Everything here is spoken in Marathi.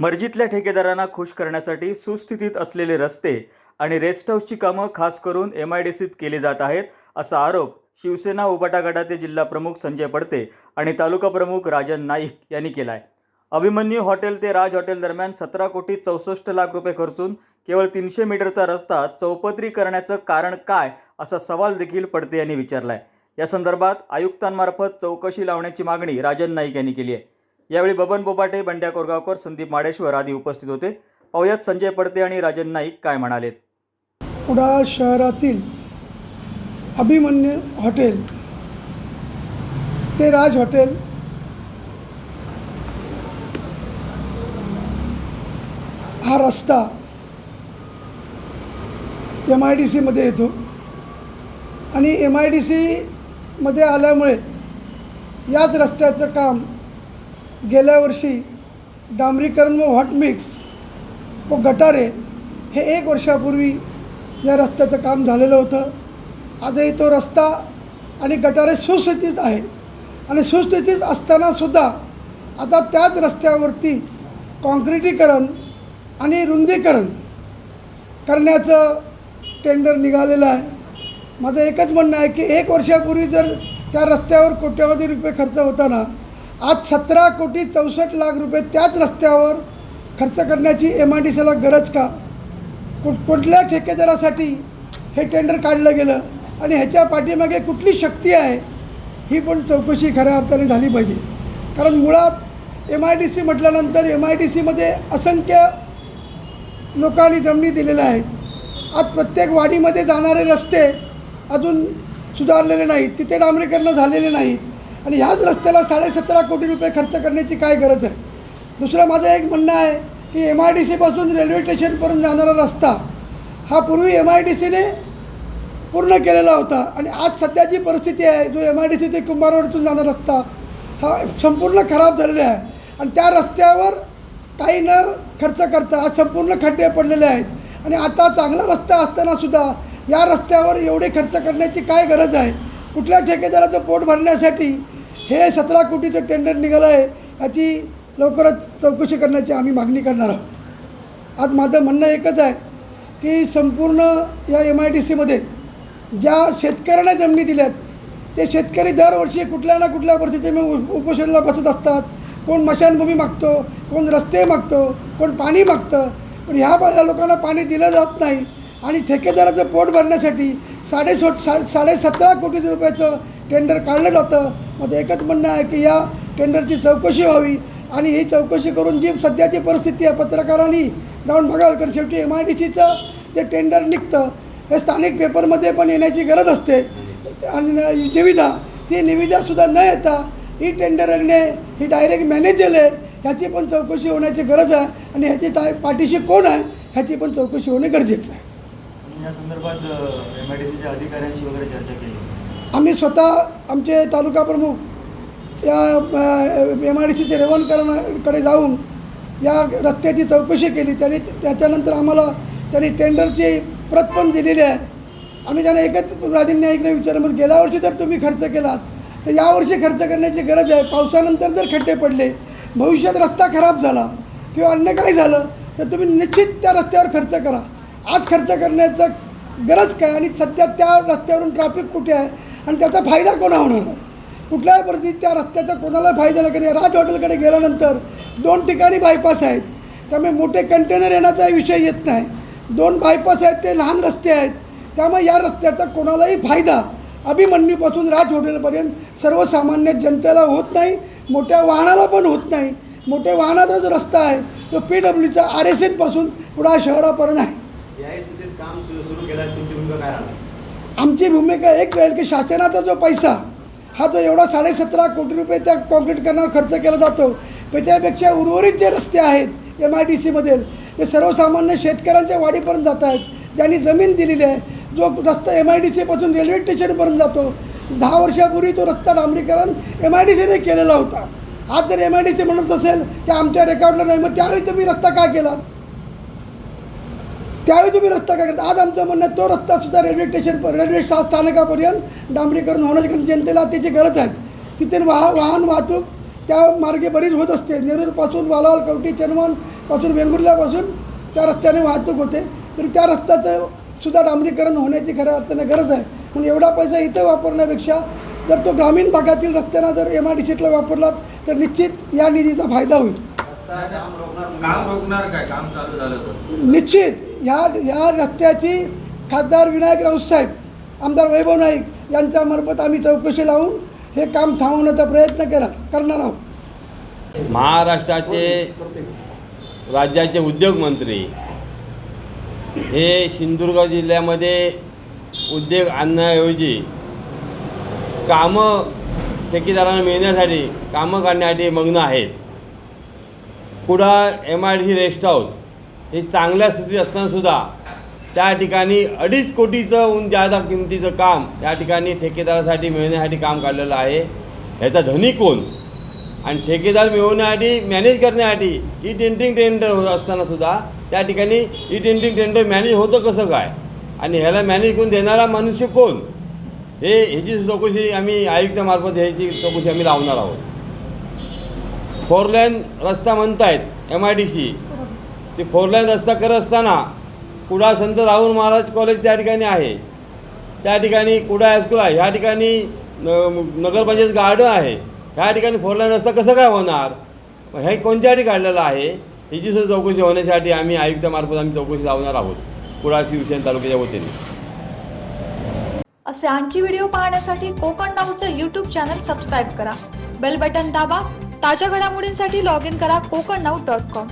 मर्जीतल्या ठेकेदारांना खुश करण्यासाठी सुस्थितीत असलेले रस्ते आणि रेस्ट हाऊसची कामं खास करून एम आय डी सीत केली जात आहेत असा आरोप शिवसेना उबाटा गटाचे जिल्हा प्रमुख संजय पडते आणि तालुका प्रमुख राजन नाईक यांनी केला आहे अभिमन्यू हॉटेल ते राज हॉटेल दरम्यान सतरा कोटी चौसष्ट लाख रुपये खर्चून केवळ तीनशे मीटरचा रस्ता चौपदरी करण्याचं कारण काय असा सवाल देखील पडते यांनी विचारला आहे या संदर्भात आयुक्तांमार्फत चौकशी लावण्याची मागणी राजन नाईक यांनी केली आहे. यावेळी बबन बोबाटे बंड्या कोरगावकर संदीप माडेश्वर आदी उपस्थित होते. पाहुयात संजय पडते आणि राजन नाईक काय म्हणालेत. कुडाळ शहरातील अभिमन्यू हॉटेल ते राज हॉटेल हा रस्ता एम आय डी सीमध्ये येतो. आणि एम आय डी सीमध्ये आल्यामुळे याच रस्त्याचं काम गेल्या वर्षी डांबरीकरण व हॉट मिक्स व गटारे हे एक वर्षापूर्वी या रस्त्याचं काम झालेलं होतं. आजही तो रस्ता आणि गटारे सुस्थितीत आहेत. आणि सुस्थितीत असतानासुद्धा आता त्याच रस्त्यावरती कॉन्क्रिटीकरण आणि रुंदीकरण करण्याचं टेंडर निघालेलं आहे. माझं एकच म्हणणं आहे की एक वर्षापूर्वी जर त्या रस्त्यावर कोट्यवधी रुपये खर्च होताना आज सतरा कोटी चौसष्ट लाख रुपये त्याच रस्त्यावर खर्च करण्याची एम आय डी सीला गरज का? कु कुठल्या ठेकेदारासाठी हे टेंडर काढलं गेलं? आणि ह्याच्या पाठीमागे कुठली शक्ती आहे? ही पण चौकशी खऱ्या अर्थाने झाली पाहिजे. कारण मुळात एम आय डी सी म्हटल्यानंतर एम आय डी सीमध्ये असंख्य लोकांनी जमिनी दिलेल्या आहेत. आज प्रत्येक वाडीमध्ये जाणारे रस्ते अजून सुधारलेले नाहीत. तिथे डांबरीकरणं झालेले नाहीत. आणि ह्याच रस्त्याला साडेसतरा कोटी रुपये खर्च करण्याची काय गरज आहे? दुसरं माझं एक म्हणणं आहे की एम आय डी सीपासून रेल्वे स्टेशनपर्यंत जाणारा रस्ता हा पूर्वी एम आय डी सीने पूर्ण केलेला होता आणि आज सध्याची परिस्थिती आहे जो एम आय डी सी ते कुंभारवाडीतून जाणारा रस्ता हा संपूर्ण खराब झालेला आहे. आणि त्या रस्त्यावर काही न खर्च करता आज संपूर्ण खड्डे पडलेले आहेत. आणि आता चांगला रस्ता असतानासुद्धा या रस्त्यावर एवढे खर्च करण्याची काय गरज आहे? कुठल्या ठेकेदाराचं पोट भरण्यासाठी हे सतरा कोटीचं टेंडर निघालं आहे याची लवकरच चौकशी करण्याची आम्ही मागणी करणार आहोत. आज माझं म्हणणं एकच आहे की संपूर्ण या एम आय डी सीमध्ये ज्या शेतकऱ्यांना जमिनी दिल्यात ते शेतकरी दरवर्षी कुठल्या ना कुठल्या परिस्थितीमध्ये उ उपोषणाला बसत असतात. कोण मशानभूमी मागतो कोण रस्ते मागतो कोण पाणी मागतं. पण ह्या ह्या लोकांना पाणी दिलं जात नाही. आणि ठेकेदाराचं पोट भरण्यासाठी साडेसो सा साडेसतरा कोटी रुपयाचं टेंडर काढलं जातं. माझं एकच म्हणणं आहे की या टेंडरची चौकशी व्हावी. आणि ही चौकशी करून जी सध्याची परिस्थिती आहे पत्रकारांनी जाऊन बघावं. कारण शेवटी एम आय डी सीचं जे टेंडर निघतं हे स्थानिक पेपरमध्ये पण येण्याची गरज असते. आणि निविदा ती निविदासुद्धा न येता ही टेंडर येणे ही डायरेक्ट मॅनेज आहे ह्याची पण चौकशी होण्याची गरज आहे. आणि ह्याची ता पाठीशी कोण आहे ह्याची पण चौकशी होणे गरजेचं आहे. या संदर्भात एम आय डी सीच्या अधिकाऱ्यांशी वगैरे चर्चा केली. आम्ही स्वतः आमचे तालुका प्रमुख या एम आय डी सीचे रेवणकरांकडे जाऊन या रस्त्याची चौकशी केली. त्याने त्याच्यानंतर आम्हाला त्यांनी टेंडरची प्रत पण दिलेली आहे. आम्ही त्यांना एकच राजेंनी नाईकने विचारलं मग गेल्या वर्षी जर तुम्ही खर्च केलात तर यावर्षी खर्च करण्याची गरज आहे. पावसानंतर जर खड्डे पडले भविष्यात रस्ता खराब झाला किंवा अन्य काय झालं तर तुम्ही निश्चित त्या रस्त्यावर खर्च करा. आज खर्च करण्याचं गरज काय? आणि सध्या त्या रस्त्यावरून ट्रॅफिक कुठे आहे? आणि त्याचा फायदा कोणा होणार? नाही कुठल्याही परिस्थितीत त्या रस्त्याचा कोणाला फायदा नाही कारण राज हॉटेलकडे गेल्यानंतर दोन ठिकाणी बायपास आहेत. त्यामुळे मोठे कंटेनर येण्याचा विषय येत नाही. दोन बायपास आहेत ते लहान रस्ते आहेत. त्यामुळे या रस्त्याचा कोणालाही फायदा अभिमन्यूपासून राज हॉटेलपर्यंत सर्वसामान्य जनतेला होत नाही. मोठ्या वाहनाला पण होत नाही. मोठ्या वाहनाचा जो रस्ता आहे तो पी डब्ल्यूचा आर एस एनपासून पुढा शहरापर्यंत आहे. आमची भूमिका एक राहील की शासनाचा जो पैसा हा जो एवढा साडेसतरा कोटी रुपये त्या कॉन्क्रीट करण्यावर खर्च केला जातो पण त्यापेक्षा उर्वरित जे रस्ते आहेत एम आय डी सीमध्ये ते सर्वसामान्य शेतकऱ्यांच्या वाडीपर्यंत जात आहेत. ज्यांनी जमीन दिलेली आहे जो रस्ता एम आय डी सीपासून रेल्वे स्टेशनपर्यंत जातो दहा वर्षापूर्वी तो रस्ता डांबरीकरण एम आय डी सीने केलेला होता. आज जर एम आय डी सी म्हणत असेल की आमच्या रेकॉर्डला नाही मग त्यावेळी तुम्ही रस्ता का केलात? त्यावेळी तुम्ही रस्ता काय करता? आज आमचं म्हणणं तो रस्ता सुद्धा रेल्वे स्टेशन रेल्वे स्था स्थानकापर्यंत डांबरीकरण होण्याची कारण जनतेला त्याची गरज आहे. तिथे वाह वाहन वाहतूक त्या मार्गे बरीच होत असते. नेरूरपासून वालावल कवटी चनवानपासून वेंगुर्ल्यापासून त्या रस्त्याने वाहतूक होते. तरी त्या रस्त्याचं सुद्धा डांबरीकरण होण्याची खऱ्या अर्थाने गरज आहे. म्हणून एवढा पैसा इथं वापरण्यापेक्षा जर तो ग्रामीण भागातील रस्त्यांना जर एम आय डी सीतला वापरला तर निश्चित या निधीचा फायदा होईल. निश्चित. ह्या ह्या रस्त्याची खासदार विनायक राऊतसाहेब आमदार वैभव नाईक यांच्यामार्फत आम्ही चौकशी लावून हे काम थांबवण्याचा प्रयत्न केला करणार आहोत. महाराष्ट्राचे राज्याचे उद्योगमंत्री हे सिंधुदुर्ग जिल्ह्यामध्ये उद्योग आणण्याऐवजी कामं ठेकेदारांना मिळण्यासाठी कामं करण्यासाठी मग्न आहेत. Kudal M I D C rest house हे चांगल्या स्थितीत असतानासुद्धा त्या ठिकाणी अडीच कोटीचं उन जादा किमतीचं काम त्या ठिकाणी ठेकेदारासाठी मिळण्यासाठी काम काढलेलं आहे. ह्याचा धनी कोण? आणि ठेकेदार मिळवण्यासाठी मॅनेज करण्यासाठी ई टेंटिंग टेंडर होत असतानासुद्धा त्या ठिकाणी ई टेंटिंग टेंडर मॅनेज होतं कसं काय? आणि ह्याला मॅनेज करून देणारा मनुष्य कोण? हे ह्याची चौकशी आम्ही आयुक्तामार्फत ह्याची चौकशी आम्ही लावणार आहोत. फोर लाईन रस्ता म्हणतायत एम आय डी सी ते फोर लाईन रस्ता करत असताना कुडा संत राहुल महाराज कॉलेज त्या ठिकाणी आहे. त्या ठिकाणी कुडा हायस्कूल आहे. ह्या ठिकाणी न- नगरपंचायत गार्डन आहे. ह्या ठिकाणी फोर लाईन रस्ता कसं काय होणार? हे कोणत्यासाठी काढलेलं आहे? ह्याची सुद्धा चौकशी होण्यासाठी आम्ही आयुक्तामार्फत आम्ही चौकशी लावणार आहोत. कुडा शिवसेना तालुक्याच्या वतीने. असे आणखी व्हिडिओ पाहण्यासाठी कोकण नाऊचं यूट्यूब चॅनल सबस्क्राईब करा. बेल बटन दाबा. ताज्या घडामोडींसाठी लॉग इन करा कोकण नाऊ डॉट कॉम